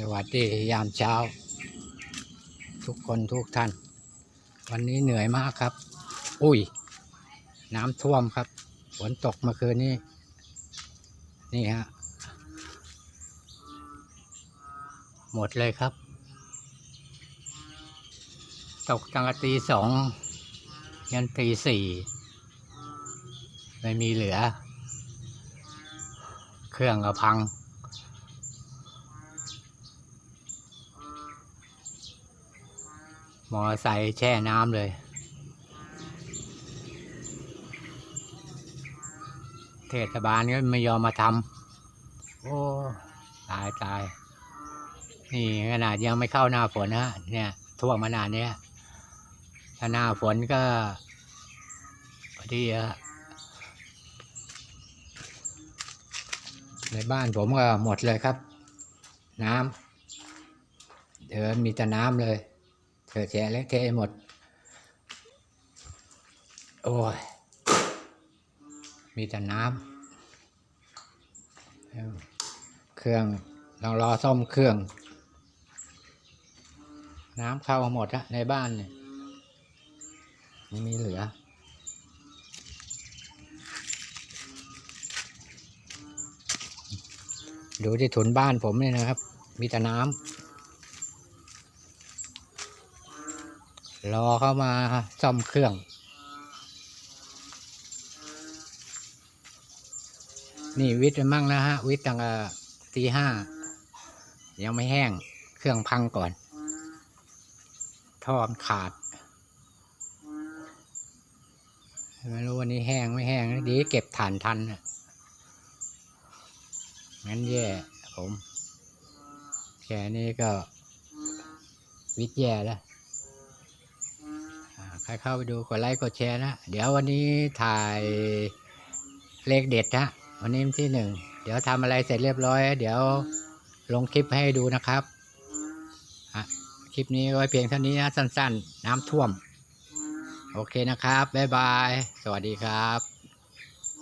สวัสดียามเช้า ทุกคนทุกท่าน วันนี้เหนื่อยมากครับ อุ้ย น้ำท่วมครับฝนตกเมื่อคืนนี้ นี่ฮะ หมดเลยครับ ตกตั้งแต่ตีสองยันตีสี่ไม่มีเหลือ เครื่องก็พัง มอไซค์แช่น้ำเลย เทศบาลก็ไม่ยอมมาทำ โอ้ ตายตาย นี่ขนาดยังไม่เข้าหน้าฝนนะเนี่ยท่วมมานานเนี้ยถ้าหน้าฝนก็พอดีอะในบ้านผมก็หมดเลยครับ น้ำเดินมีแต่น้ำเลยเธ อแฉะเละเทะหมด โอ้ย มีแต่น้ำเครื่องต้องรอซ่อมเครื่อง น้ำเข้าหมดอะในบ้านเนี่ยไม่มีเหลือดูที่ถุนบ้านผมเนี่ยนะครับ มีแต่น้ำ รอเข้ามาซ่อมเครื่อง นี่วิทย์มั่งนะฮะ วิทย์ตั้งตีห้า ยังไม่แห้ง เครื่องพังก่อน ท่อมขาด ไม่รู้วันนี้แห้งไม่แห้ง ดีเก็บฐานทันน่ะงั้นแย่ผม แค่นี้ก็วิทย์แย่แล้ว ใครเข้าไปดูกดไลค์กดแชร์นะ เดี๋ยววันนี้ถ่ายเลขเด็ดนะวันนี้ที่หนึ่ง เดี๋ยวทำอะไรเสร็จเรียบร้อย เดี๋ยวลงคลิปให้ดูนะครับคลิปนี้ไว้เพียงเท่านี้นะสั้น ๆ น้ำท่วม โอเคนะครับ บ๊ายบาย สวัสดีครับ